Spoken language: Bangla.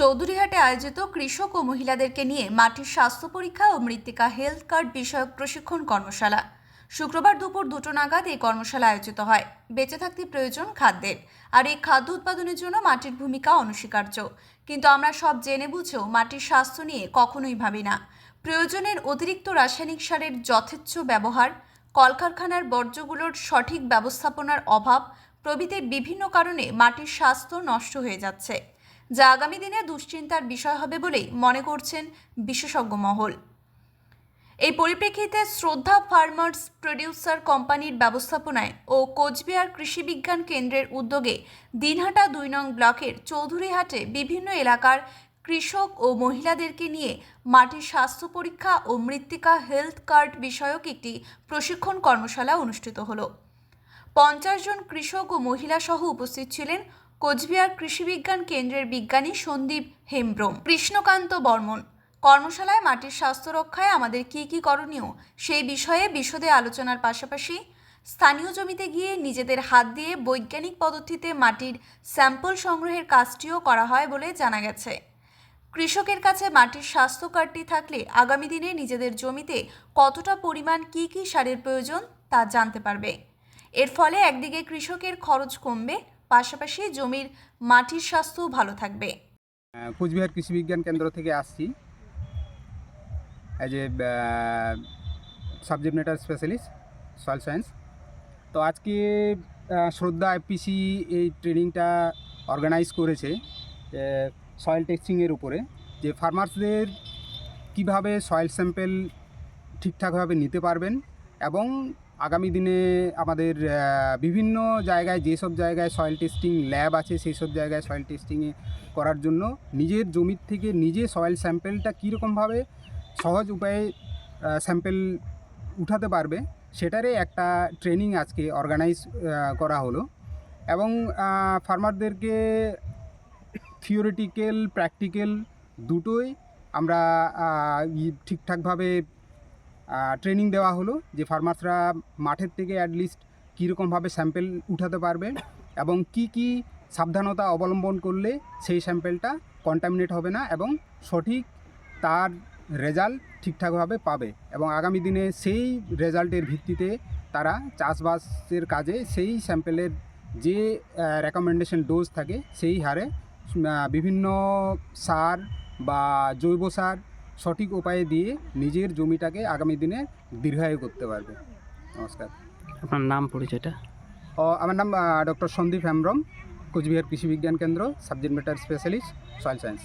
চৌধুরীহাটে আয়োজিত কৃষক ও মহিলাদেরকে নিয়ে মাটির স্বাস্থ্য পরীক্ষা ও মৃত্তিকা হেলথ কার্ড বিষয়ক প্রশিক্ষণ কর্মশালা। শুক্রবার দুপুর দুটো নাগাদ এই কর্মশালা আয়োজিত হয়। বেঁচে থাকতে প্রয়োজন খাদ্যের। আর এই খাদ্য উৎপাদনের জন্য মাটির ভূমিকা অনস্বীকার্য। কিন্তু আমরা সব জেনে বুঝেও মাটির স্বাস্থ্য নিয়ে কখনোই ভাবি না। প্রয়োজনের অতিরিক্ত রাসায়নিক সারের যথেচ্ছ ব্যবহার, কলকারখানার বর্জ্যগুলোর সঠিক ব্যবস্থাপনার অভাব প্রভৃতির বিভিন্ন কারণে মাটির স্বাস্থ্য নষ্ট হয়ে যাচ্ছে। যা আগামী দিনে দুশ্চিন্তার বিষয় হবে বলেই মনে করছেন বিশেষজ্ঞ মহল। এই পরিপ্রেক্ষিতে শ্রদ্ধা ফার্মার্স প্রডিউসার কোম্পানির ব্যবস্থাপনায় ও কোচবিহার কৃষি বিজ্ঞান কেন্দ্রের উদ্যোগে দিনহাটা দুই নং ব্লকের চৌধুরীহাটে বিভিন্ন এলাকার কৃষক ও মহিলাদেরকে নিয়ে মাটির স্বাস্থ্য পরীক্ষা ও মৃত্তিকা হেলথ কার্ড বিষয়ক একটি প্রশিক্ষণ কর্মশালা অনুষ্ঠিত হলো। পঞ্চাশ জন কৃষক ও মহিলা সহ উপস্থিত ছিলেন কোচবিহার কৃষি বিজ্ঞান কেন্দ্রের বিজ্ঞানী সন্দীপ হেমব্রম। কৃষ্ণকান্ত বর্মন, কর্মশালায় মাটির স্বাস্থ্য রক্ষায় আমাদের কী কী করণীয় সেই বিষয়ে বিশদে আলোচনার পাশাপাশি স্থানীয় জমিতে গিয়ে নিজেদের হাত দিয়ে বৈজ্ঞানিক পদ্ধতিতে মাটির স্যাম্পল সংগ্রহের কাজটিও করা হয় বলে জানা গেছে। কৃষকের কাছে মাটির স্বাস্থ্য কার্ডটি থাকলে আগামী দিনে নিজেদের জমিতে কতটা পরিমাণ কী কী সারের প্রয়োজন তা জানতে পারবে। এর ফলে একদিকে কৃষকের খরচ কমবে পাশাপাশি জমির মাটির স্বাস্থ্যও ভালো থাকবে। কোচবিহার কৃষি বিজ্ঞান কেন্দ্র থেকে আসছি। As a subject matter specialist soil science তো আজকে শ্রদ্ধা এফপিসি এই ট্রেনিংটা অর্গানাইজ করেছে সয়েল টেস্টিংয়ের উপরে। যে ফার্মার্সদের কীভাবে সয়েল স্যাম্পেল ঠিকঠাকভাবে নিতে পারবেন এবং আগামী দিনে আমাদের বিভিন্ন জায়গায় যেসব জায়গায় সয়েল টেস্টিং ল্যাব আছে সেই সব জায়গায় সয়েল টেস্টিংয়ে করার জন্য নিজের জমির থেকে নিজে সয়েল স্যাম্পেলটা কীরকমভাবে সহজ উপায়ে স্যাম্পেল উঠাতে পারবে, সেটারই একটা ট্রেনিং আজকে অর্গানাইজ করা হলো। এবং ফার্মারদেরকে থিওরিটিক্যাল প্র্যাকটিক্যাল দুটোই আমরা ঠিকঠাকভাবে ট্রেনিং দেওয়া হলো যে ফার্মার্সরা মাঠের থেকে অ্যাটলিস্ট কীরকমভাবে স্যাম্পেল উঠাতে পারবে এবং কি কি সাবধানতা অবলম্বন করলে সেই স্যাম্পেলটা কন্টামিনেট হবে না এবং সঠিক তার রেজাল্ট ঠিকঠাকভাবে পাবে এবং আগামী দিনে সেই রেজাল্টের ভিত্তিতে তারা চাষবাসের কাজে সেই স্যাম্পেলের যে রেকমেন্ডেশন ডোজ থাকে, সেই হারে বিভিন্ন সার বা জৈব সার সঠিক উপায়ে দিয়ে নিজের জমিটাকে আগামী দিনে দীর্ঘায়ু করতে পারবে। নমস্কার। আপনার নাম পরিচয়টা? ও আমার নাম ডক্টর সন্দীপ হেমব্রম কোচবিহার কৃষি বিজ্ঞান কেন্দ্র subject matter specialist soil science.